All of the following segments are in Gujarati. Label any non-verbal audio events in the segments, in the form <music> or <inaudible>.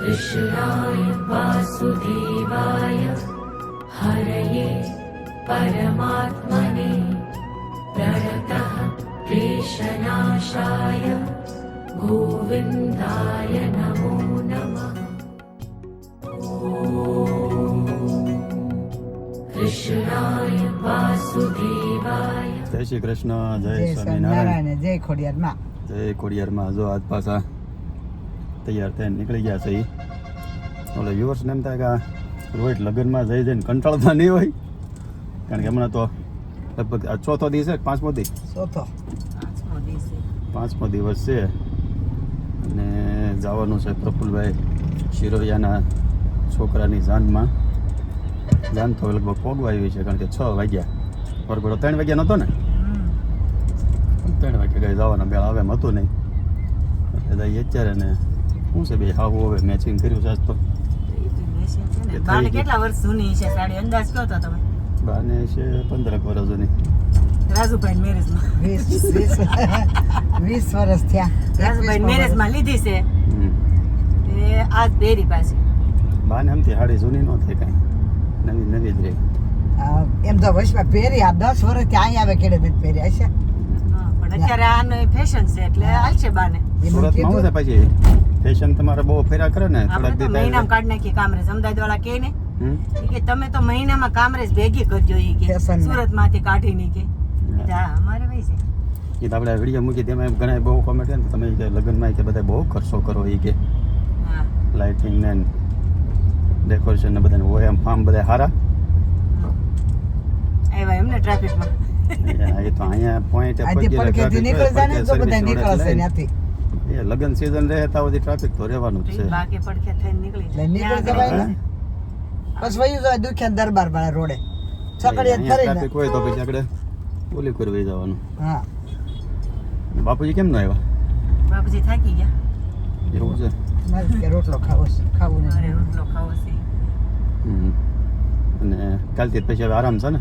कृष्णाय वासुदेवाय हरये परमात्मने प्रणतः क्लेशनाशाय गोविन्दाय नमो नमः कृष्णाय वासुदेवाय જય શ્રી કૃષ્ણ જય જય સ્વામિનારાયણ સ્વામિનારાયણ જય ખોડિયાર માં જય ખોડિયારમાં જો આજ પાછા તૈયાર થઈને નીકળી ગયા છે ઈ. ઓલો વ્યુઅર્સને એમ થાય કે રોહિત લગ્નમાં જઈ જઈને કંટાળતા નહીં હોય. કારણ કે હમણાં તો લગભગ આ ચોથો દિવસ છે પાંચમો દિવસ ચોથો. પાંચમો દિવસ છે. અને જવાનું છે પ્રફુલભાઈ શિરોયાના છોકરાની જાનમાં. જાન તો લગભગ પોગવા આવી છે કારણ કે છ વાગ્યા. વરઘોડો ત્રણ વાગ્યા નહોતો ને? ત્રણ વાગ્યા ગઈ જવાના બે આવે એમ હતું નહીં. એટલે જઈએ અત્યારે ને શું છે બે હાવું હવે મેચિંગ કર્યું છે આજ તો. બાને કેટલા વર્ષ જૂની છે? સાડી અંદાજ કહો તો તમે. બાને છે પંદરક વર્ષ જૂની. રાજુભાઈ મેરેજમાં વીસ વીસ વીસ વર્ષ થયા. રાજુભાઈ મેરેજમાં લીધી છે. હમ. એ આજ પહેરી પાછી. બાને એમથી હાડી જૂની ન થાય કાંઈ. નવી નવી જ રહી. આ, એમ તો વર્ષમાં પહેરી આ દસ વર્ષ ત્યાં આવે કેડે પહેરી હશે? પણ અત્યારે આનો ફેશન છે એટલે હાલશે બાને. સુરતમાં છે પછી. ફેશન તમારે બહુ ફેરા કરે ને થોડાક દી મહિનામાં કાઢ નાખી કામરેજ. અમદાવાદ વાળા કે ને કે તમે તો મહિનામાં કામરેજ ભેગી કરજો ઈ કે. સુરતમાંથી કાઢી ની કે અમારે ભાઈ છે. એ તો આપણે વીડિયો મૂકી તેમાં એમ ઘણા બહુ કોમેન્ટ ને તમે કે લગ્નમાં કે બધા બહુ ખર્ચો કરો એ કે. હા. લાઇટિંગ ને ડેકોરેશન ને બધાને. હોય એમ ફાર્મ બધા સારા આવ્યા એમને ટ્રાફિકમાં <laughs> એ તો અહીંયા પોઈન્ટ પર પડખેથી નીકળી જાય ને તો બધા નીકળશે ત્યાંથી. એ લગ્ન સીઝન રહે ત્યાં સુધી ટ્રાફિક તો રહેવાનું જ છે. બાકી પડખે થઈને નીકળી નીકળી જવાય ને. બસ વયું જાય દુખ્યા દરબાર વાળા રોડે. અહીંયા ફરી ટ્રાફિક હોય તો પછી આપણે ઓલી કરવી જવાનું. હા. બાપુજી કેમ ન આવ્યા? બાપુજી થાકી ગયા. એવું છે? મારે રોટલો ખાવો છે ખાવો ને રોટલો ખાવો છે. હમ. અને કાલથી જ પછી હવે આરામ છે ને?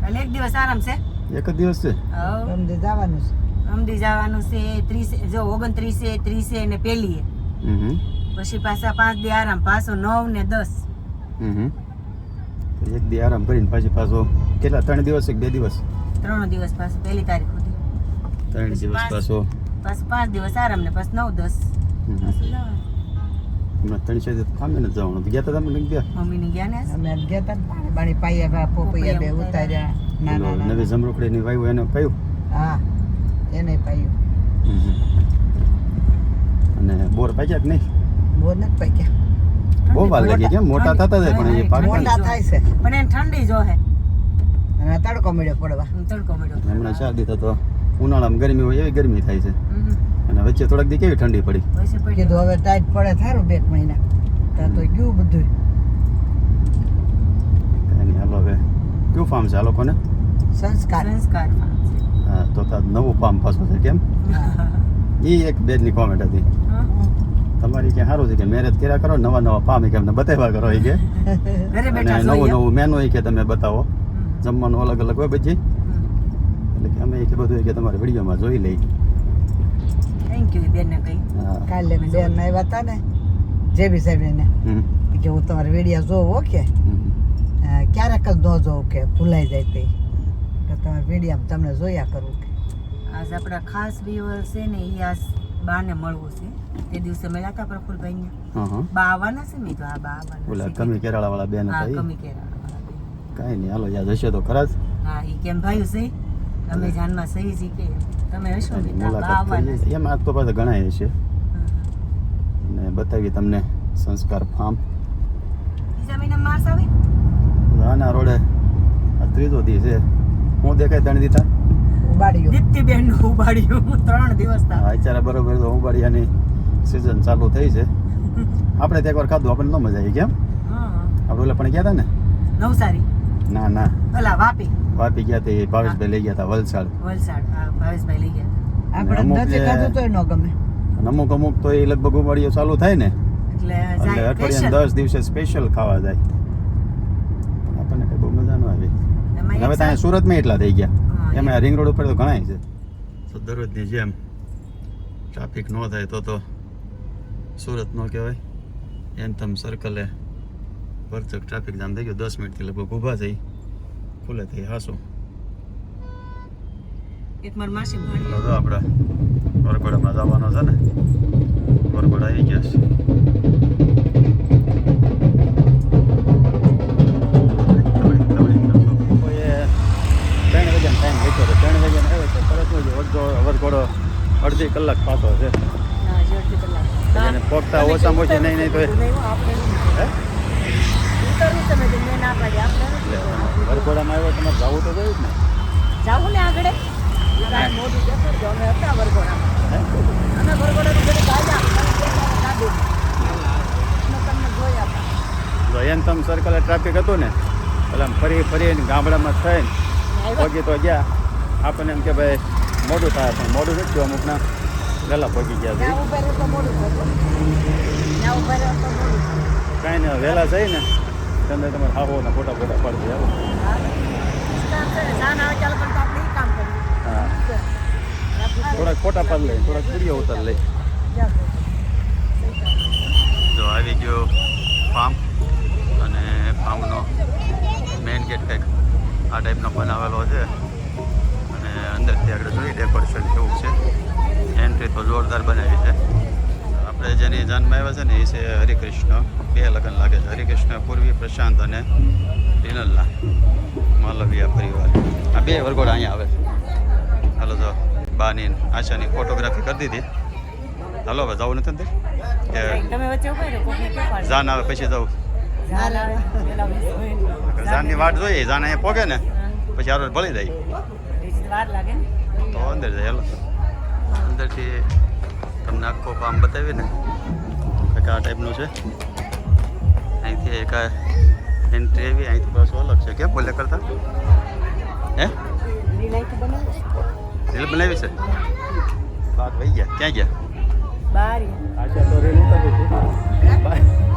કાલે એક દિવસ આરામ છે? એક જ દિવસ છે? હવ. જવાનું છે. અમદી જવાનું છે ત્રીસે જો ઓગણત્રીસે ત્રીસે ને પેલીએ. હમ. પછી પાછા પાંચ દી આરામ પાછો નવ ને દસ. હમ. તો એક દી આરામ કરીને પછી પાછો કેટલા ત્રણ દિવસ કે બે દિવસ? ત્રણ દિવસ પાછો પહેલી તારીખ સુધી. ત્રણ દિવસ પાછો. પાછો પાંચ દિવસ આરામ ને પાછો નવ દસ. હમણાં ત્રણ છે ફામે ને જવાનું. ગયા તા તમે ગયા? મમ્મીની ગયા ને અમે ગયા તા ને પાણી પાયા પોપૈયા બે ઉતાર્યા. ના ના નવી ના જમરૂખડીની વાયુ એને પાયું? હા. એને પાયું. અને બોર પાક્યા કે નહીં? બોર નથી પાક્યા. બહુ વાર લાગે કેમ મોટા થતા જાય પણ એ પાક મોટા થાય છે. પણ એને ઠંડી જો હે અને તડકો મળ્યો પડવા. તડકો મળ્યો હમણાં ચાર થતો તો ઉનાળામાં ગરમી હોય એવી ગરમી થાય છે. અને વચ્ચે થોડાક દી કેવી ઠંડી પડી? કીધું હવે ટાઈટ પડે થારું બે મહિના. ત્યાં તો ગયું બધું કાંઈ નહીં હાલો હવે. કયું ફાર્મ છે આ લોકોને? સંસ્કાર. સંસ્કાર હા તો નવું પામ પાછું છે કેમ? <laughs> એ એક બેનની કોમેન્ટ હતી. તમારી કે સારું છે કે મેરેજ કર્યા કરો નવા નવા ફાર્મ કે અમને બતાવ્યા કરો એ કે. અને નવું નવું મેનુ કે તમે બતાવો. જમવાનું અલગ અલગ હોય પછી એટલે કે અમે એ કે બધું એ કે તમારે વિડીયોમાં જોઈ લઈ. થેન્ક યુ બેનને કઈ હા. કાલે બેન આવ્યા હતા ને જે બી સાહેબ એને. કે હું તમારી વીડિયો જોઉં ઓકે. ક્યારેક જ ન જોઉં કે ભૂલાઈ જાય તે. કે તમારી વીડિયો તમને જોયા કરું કે. આજ આપણા ખાસ વ્યુઅર છે ને એ આજ બાને મળવું છે. તે દિવસે મળ્યા હતા પ્રફુલભાઈ ને હા હા. બા આવવાના છે મેં તો આ બા આવવાના ઓલા છે. કમી કેરાળા વાળા બેન હા કમી કેરાળા. કાંઈ નહીં હાલો યાદ હશે તો ખરા જ. હા એ કેમ ભાઈ છે? તમે જાનમાં સહી જી કે તમે હશો ને બા આવવાના એમ આજ તો પાછા ઘણા હશે. ને અને બતાવી તમને સંસ્કાર ફાર્મ. બીજા મહિના માર્ચ આવે? ના રોડે આ ત્રીજો દી છે. હું દેખાય ત્રણ દીધા? ઉબાડ્યું. દીપ્તિબેનનું ઉબાડ્યું ત્રણ દિવસ હા અત્યારે બરોબર તો ઉંબાડિયાની સિઝન ચાલુ થઈ છે. આપણે તો એકવાર ખાધું આપણને ન મજા આવી કેમ આપણે ઓલા પણ ગયા હતા ને? નવસારી. ના ના. ઓલા વાપી. વાપી ગયા તે ભાવેશભાઈ લઈ ગયા હતા વલસાડ. વલસાડ હા ભાવેશભાઈ લઈ ગયા આપણે અમુક નથી ખાધું તોય ન ગમે. અમુક અમુક તો એ લગભગ ઉંબાડીઓ ચાલુ થાય ને. એટલે special. દસ દિવસે સ્પેશિયલ ખાવા જાય. પણ આપણને કઈ બહુ મજા ન આવી એમાં એક હવે ત્યાં સુરતમાં એટલા થઈ ગયા. એમાં રિંગ રોડ ઉપર તો ઘણા છે. તો દરરોજની જેમ ટ્રાફિક ન થાય તો તો સુરત નો કહેવાય. તમ સર્કલે ભરચક ટ્રાફિક જામ થઈ ગયો. દસ મિનિટથી લગભગ ઊભા થઈ. ખુલે થઈ હાસો. આપણે વરઘોડામાં જવાનો છે ને. વરઘોડા આવી ગયા છે. અડધી કલાક પાછો છે. એને પોગતા ઓછામાં ઓછી નહીં નહીં તો. વરઘોડામાં આવ્યો તમારે જવું તો જોયું ને. જાવું ને આગળ? ગાયા સર્કલે ટ્રાફિક હતું. ને એટલે ફરી ફરીને ગામડામાં થઈને? પગી તો ગયા. આપણને એમ કે ભાઈ મોડું થાય પણ મોડું નથી થયું. અમુકના વહેલા પહોંચી ગયા છે. કાંઈ નહીં વહેલા જઈને તમે તમારે હાવોના ફોટા ફોટા પાડી આવો હા. ને, થોડાક ફોટા પાડી લઈ થોડાક વીડિયો ઉતાર લઈ. જો આવી ગયો ફાર્મ અને ફાર્મનો મેઇન ગેટ કંઈક આ ટાઈપનો બનાવેલો છે. અંદરથી આગળ જોઈએ ડેકોરેશન કેવું છે. એન્ટ્રી તો જોરદાર બનાવી છે. આપણે જેની જન્મ આવ્યા છે ને એ છે હરિકૃષ્ણ. બે લગ્ન લાગે છે. હરિકૃષ્ણ પૂર્વી પ્રશાંત અને હિનલના માલવિયા પરિવાર. આ બે વરઘોડા અહીંયા આવે છે. હાલો જો બાની આશાની ફોટોગ્રાફી કરી દીધી. હાલો હવે જવું નથી ને? જાન આવે પછી જવું. જાનની વાટ જોઈએ જાન અહીંયા પોગે ને પછી આરોજ ભળી જાય. બીજી વાર લાગે ને તો અંદર જાય હાલો અંદરથી તમને આખો ફાર્મ બતાવી ને કંઈક આ ટાઈપનું છે। અહીંથી એક એન્ટ્રી એવી અહીંથી પાછું અલગ છે. કેમ બોલે કરતા? હે? લીલાઈથી બનાવે રીલ બનાવી છે? વાત વહી ગયા. ક્યાં ગયા? બાર આશા તો રીલ ઉતારતી હતી.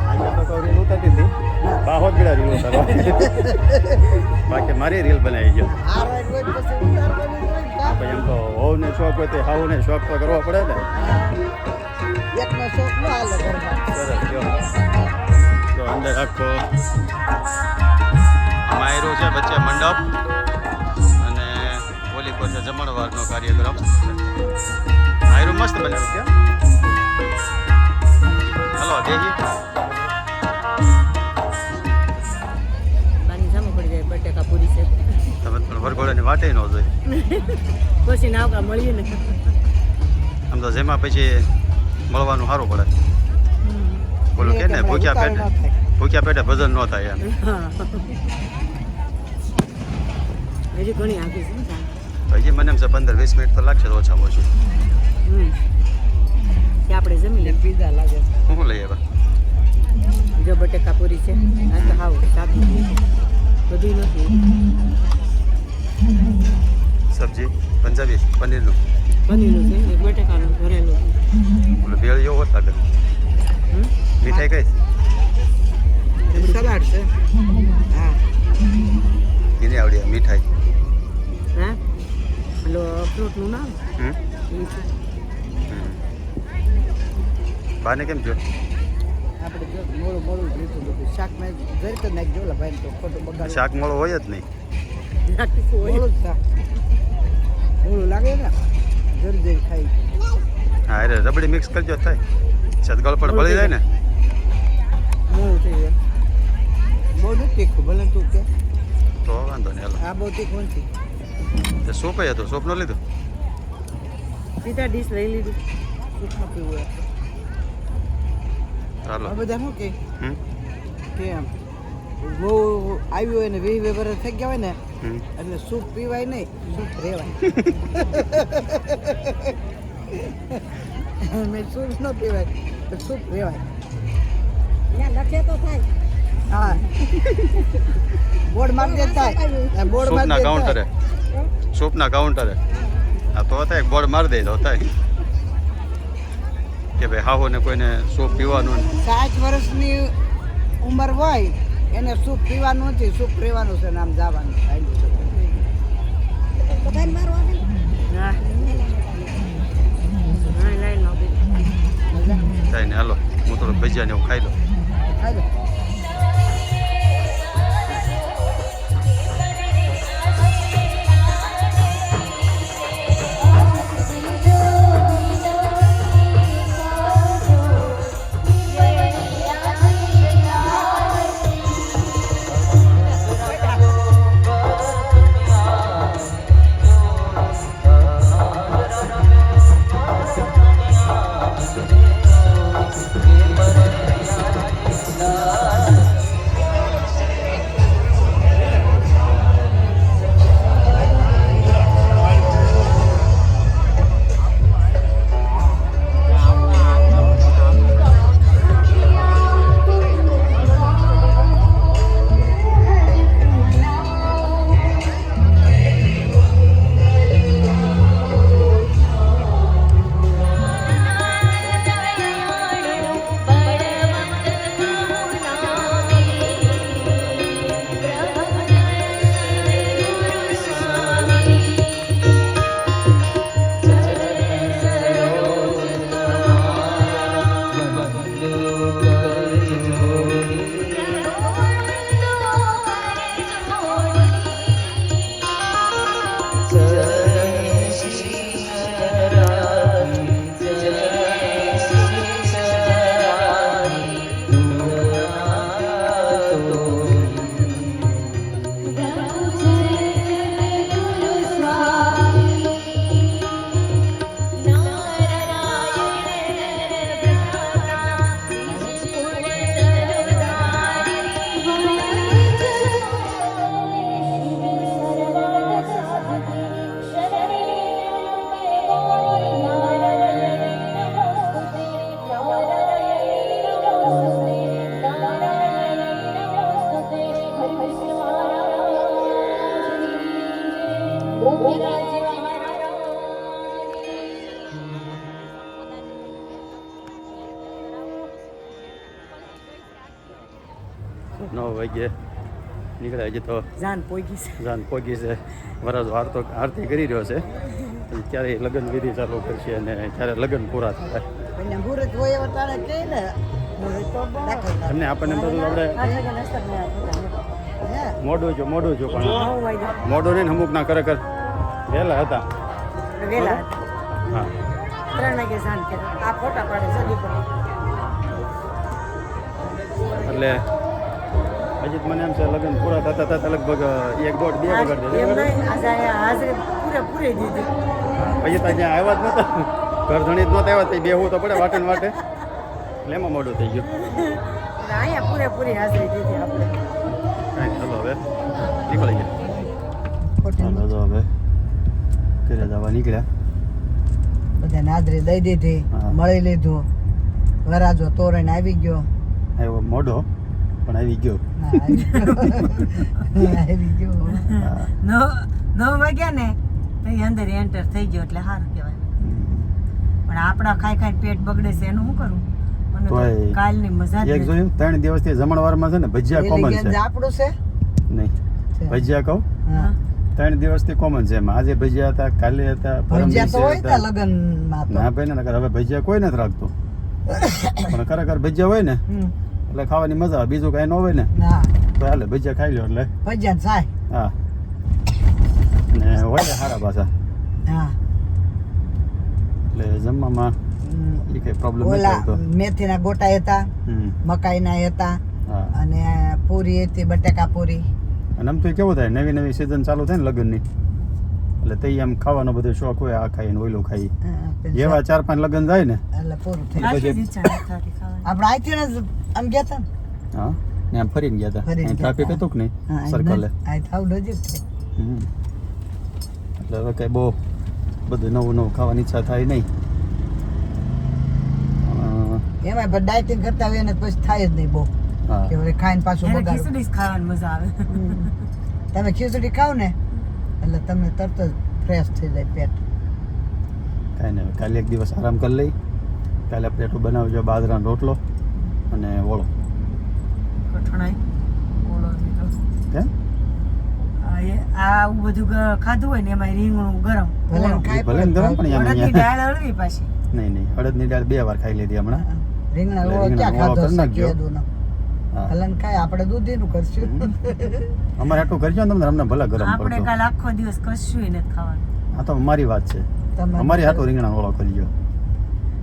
આશા તો કહું રીલ ઉતારતી હતી. બાહોદ ગળા રીલ ઉતારવા બાકી મારી રીલ બનાવી ગયો. ભાઈ એમ તો હોવ ને શોખ હોય તો હાવને શોખ તો કરવો પડે ને. એકનો શોખ ન હાલે સરસ જો. તો અંદર આખો માયરો છે વચ્ચે મંડપ અને ઓલી પાસે જમણવારનો કાર્યક્રમ. માયરો મસ્ત બનાવ્યું છે. હલો દેહી વરઘોડાની વાટે ન જોઈ. <laughs> પછી નાવકા મળીએ ને. આમ તો જેમાં પછી મળવાનું સારું પડે. બોલું કે ને ભૂખ્યા પેટે ભૂખ્યા પેટે ભજન ન થાય એમ. હજી ઘણી આગી છે હજી મને એમ છે પંદર વીસ મિનિટ તો લાગશે તો ઓછામાં ઓછું. આપણે જમી લઈએ. પીઝા લાગે છે. શું લઈએ જો બટેકા પૂરી છે. આ તો હાવ સાદું બધું નથી. સબ્જી પંજાબી પનીરનું. પનીરનું છે એક બટેકાનું ભરેલું ભેળ જેવો હોત લાગે મીઠાઈ કઈ? સલાડ છે. હા. એની આવડી આ મીઠાઈ. હા? પેલો ફ્રૂટનું નામ. બાને કેમ જો આપણે મોળું મોડું મોડું લીધું તો નાખજો તો ખોટું બગાડ શાક મળો હોય જ નહીં. મોડું લાગે ને? જરી જરી ખાઈ. હા અરે રબડી મિક્સ કરજો થાય. સદગળ પણ ભળી જાય ને. મોડું થઈ જાય બહુ નથી તીખું ભલે તું કે. તો વાંધો નહીં હાલો. આ બહુ તીખું નથી. તે સૂપ હતું સૂપ ન લીધું? સીધા ડીશ લઈ લીધું. પીવું હોય હાલો. આ બધા શું કે? હમ? કે આમ બહુ આવ્યું હોય ને વીસ વર્ષ થઈ ગયા હોય ને એટલે સૂપ પીવાય નહીં સૂપ રેવાય. મેં સૂપ ન પીવાય તો સૂપ રેવાય. લખે તો થાય. હા. બોર્ડ મારી દે થાય બોર્ડ મારી દે કાઉન્ટરે. સૂપના કાઉન્ટરે. આ તો થાય બોર્ડ મારી દે તો થાય. કે ભાઈ હાહો ને કોઈને સૂપ પીવાનું સાત વર્ષની ઉંમર હોય એને સુખ પીવાનું નથી સુખ રહેવાનું છે ને આમ જવાનું. થાય ને હાલો. હું થોડું ભજીયા ને એવું ખાઈ લઉં. હાલો. નવ વાગ્યે નીકળ્યા હજી તો જાન પોગી છે. જાન છે. વરસ વાર્તો આરતી કરી રહ્યો છે. ક્યારે લગ્ન વિધિ ચાલુ કરશે અને ક્યારે લગ્ન પૂરા થાય. તો. એમને આપણને બધું આપણે? મોડું જો મોડું જો પણ. મોડું નહીં અમુક ના ખરેખર વહેલા હતા. વહેલા હા. ત્રણ વાગે સાંજ કે આ ફોટા પાડે છે પર એટલે હજી મને એમ છે લગ્ન પૂરા થતા થતા લગભગ એક દોઢ બે વગર એમ નહીં આજે અહીંયા હાજરી પૂરેપૂરી દીધી પછી તો અહીંયા આવ્યા જ નહોતા ઘર ધણી જ નહોતા આવ્યા તે બેહવું તો પડે વાટે વાટે. એટલે એમાં મોડું થઈ ગયું. અહીંયા પૂરેપૂરી હાજરી દીધી આપણે. કાંઈ ચાલો હવે. નીકળી ગયા. તો હવે. ઘરે જવા નીકળ્યા. બધા નાદરી દઈ દીધી મળી લીધું. વરાજો તોરણ આવી ગયો. આવ્યો મોઢો પણ આવી ગયો. આવી ગયો. <laughs> નો નવ વાગ્યા ને તો અંદર એન્ટર થઈ ગયો એટલે સારું કહેવાય. પણ આપણા ખાઈ ખાઈ પેટ બગડે છે એનું શું કરું? કાલની મજા એક. જોયું ત્રણ દિવસથી જમણવારમાં છે ને ભજીયા કોમન છે. આપણું છે? નહીં. ભજીયા કહું? હા. ત્રણ દિવસથી કોમન છે. એમાં આજે ભજીયા હતા કાલે હતા પરમ દિવસે હતા. ના ભાઈ ને હવે ભજીયા કોઈ નથી રાખતું. પણ ખરેખર ભજીયા હોય ને. એટલે ખાવાની મજા આવે. બીજું કઈ ન હોય ને તો હાલે ભજીયા ખાઈ લો એટલે. ભજીયા થાય હા. ને હોય ને સારા પાછા. હા. એટલે જમવામાં. એ કઈ પ્રોબ્લેમ ઓલા મેથીના ગોટા હતા મકાઈના હતા અને પૂરી હતી બટાકા પૂરી. અને આમ તો એ કેવું થાય નવી નવી સિઝન ચાલુ થાય ને લગ્નની. એટલે તે આમ ખાવાનો બધો શોખ હોય આ ખાઈ ને ઓઈલું ખાઈ. જેવા ચાર પાંચ લગ્ન જાય ને. આપણે આમ ગયા હતા ને? હા ને આમ ફરીને ગયા હતા અહીં ટ્રાફિક હતું કે નહીં? સર્કલ. એટલે હવે કઈ બહુ બધું નવું નવું ખાવાની ઈચ્છા થાય નહીં. એમાં ડાયટિંગ કરતા હોય ને પછી થાય જ નહીં બહુ. કે હવે ખાઈને પાછું બગાડ. ખીચડી ખાવાની મજા આવે. તમે ખીચડી ખાવ ને એટલે તમને તરત જ ફ્રેશ થઈ જાય પેટ. કાંઈ નહીં કાલે એક દિવસ આરામ કરી લઈ. કાલે પ્લેટો બનાવજો બાજરાનો રોટલો અને ઓળો. કઠણાઈ કેમ આ બધું ખાધું હોય ને એમાં રીંગણું ગરમ. ભલે ગરમ પણ એમ દાળ હળવી પાછી. નહીં નહીં અડદની દાળ બે વાર ખાઈ લીધી હમણાં. રીંગણા ઓળો ક્યાં ખાધો છે નાખજો. હલન ખાય આપણે દૂધીનું કરશું? અમારે આટલું કરજો ને તમને અમને ભલા ગરમ આપણે કાલ આખો દિવસ કશું નથી ખાવાનું. આ તો અમારી વાત છે. અમારી હાટો રીંગણા ઓળો કરજો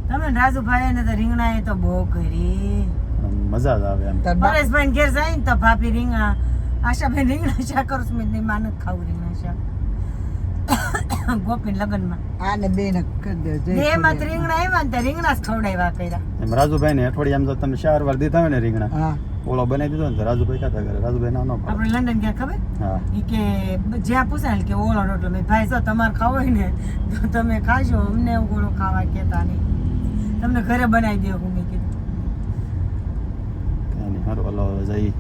તમે રાજુભાઈ ને તો રીંગણા એ તો બહુ કરી. મજા જ આવે એમ. પરેશભાઈ ઘેર જાય ને તો ભાભી રીંગણા આશાભાઈ રીંગણા શાક કરું છું. મેં કીધું, માન જ ખાવું રીંગણા શાક. ગોપી લગ્નમાં. આને બે માં ખોડિયાર. રીંગણા આવ્યા ને તો રીંગણા જ ખવડાવ્યા કર્યા એમ રાજુભાઈ ને અઠવાડિયામાં તો તમે ચાર વાર દીધા હોય ને રીંગણા હા ઓળો બનાવી દીધો ને તો રાજુભાઈ ખાતા કરે રાજુભાઈ ના ન આપણે લંડન ગયા ખબર? હા. ઈ કે જ્યાં પૂછાય ને કે ઓલો રોટલો મેં ભાઈ જો તમારે ખાવો હોય ને તો તમે ખાજો અમને ઓળો ખાવા કહેતા નહીં. તમને ઘરે બનાવી દે મેં કીધું. કાંઈ નહીં હારું હલો હવે જઈ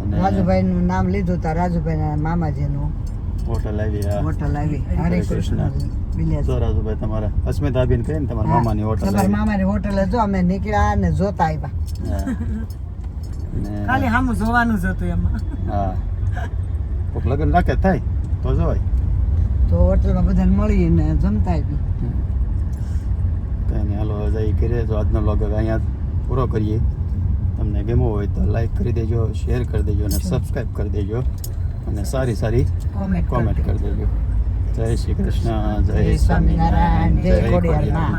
અને રાજુભાઈ નું નામ લીધું તા રાજુભાઈ ના મામાજી નું હોટલ આવી હોટલ આવી. હરે કૃષ્ણ. વિલેજ રાજુભાઈ તમારા અસ્મિતા બેન કહે ને તમારા મામાની હોટલ તમારા મામાની હોટલ જો અમે નીકળ્યા ને જોતા આવ્યા. <laughs> ખાલી ને જોવાનું જ હતું એમાં. હા. કોક લગ્ન રાખે થાય તો જવાય. તો હોટલમાં બધાને મળીને જમતા આવ્યું કંઈ નહીં હાલો જઈ કરીએ જો આજનો લોગ અહીંયા પૂરો કરીએ. તમને ગમ્યો હોય તો લાઈક કરી દેજો શેર કરી દેજો અને સબસ્ક્રાઈબ કરી દેજો. અને સારી સારી કોમેન્ટ કરી દેજો. જય શ્રી કૃષ્ણ જય સ્વામિનારાયણ જય ખોડિયાર